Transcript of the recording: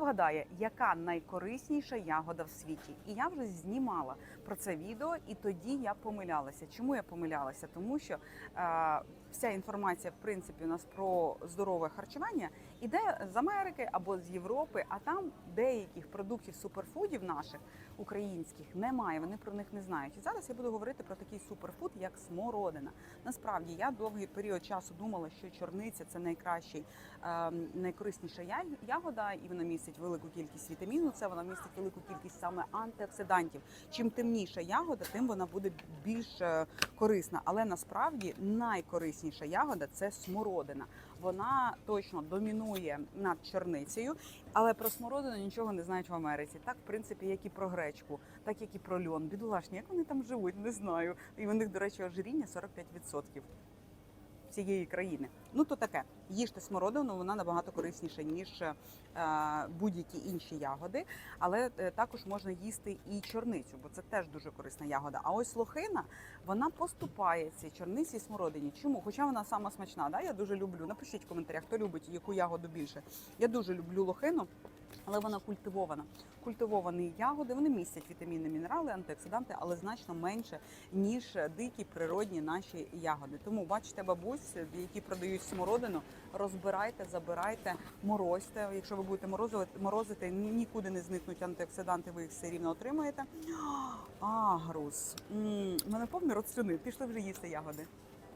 вгадає, яка найкорисніша ягода в світі? І я вже знімала про це відео, і тоді я помилялася. Чому я помилялася? Тому що е, вся інформація, в принципі, у нас про здорове харчування іде з Америки або з Європи, а там деяких продуктів суперфудів наших українських немає. Вони про них не знають. І зараз я буду говорити про такий суперфуд, як смородина. Насправді я довгий період часу думала, що чорниця це найкращий, е, найкорисніша ягода, і вона містить велику кількість вітаміну. Це вона містить велику кількість саме антиоксидантів. Чим темніша ягода, тим вона буде більш е, корисна. Але насправді найкорисніша ягода це смородина. Вона точно домінує над черницею, але про смородину нічого не знають в Америці. Так, в принципі, як і про гречку, так як і про льон. Бідолашні, як вони там живуть, не знаю. І у них, до речі, ожиріння 45% всієї країни. Ну то таке. Їжте смородину, вона набагато корисніша ніж е, будь-які інші ягоди. Але е, також можна їсти і чорницю, бо це теж дуже корисна ягода. А ось лохина вона поступає цій чорниці і смородині. Чому? Хоча вона сама смачна, да? я дуже люблю. Напишіть в коментарях, хто любить яку ягоду більше. Я дуже люблю лохину. Але вона культивована. Культивовані ягоди вони містять вітаміни, мінерали, антиоксиданти, але значно менше ніж дикі природні наші ягоди. Тому бачите, бабусь, які продають смородину, розбирайте, забирайте, морозьте. Якщо ви будете морозити, морозити, нікуди не зникнуть антиоксиданти, ви їх все рівно отримаєте. Агрус. Мене повний рот слюни. Пішли вже їсти ягоди.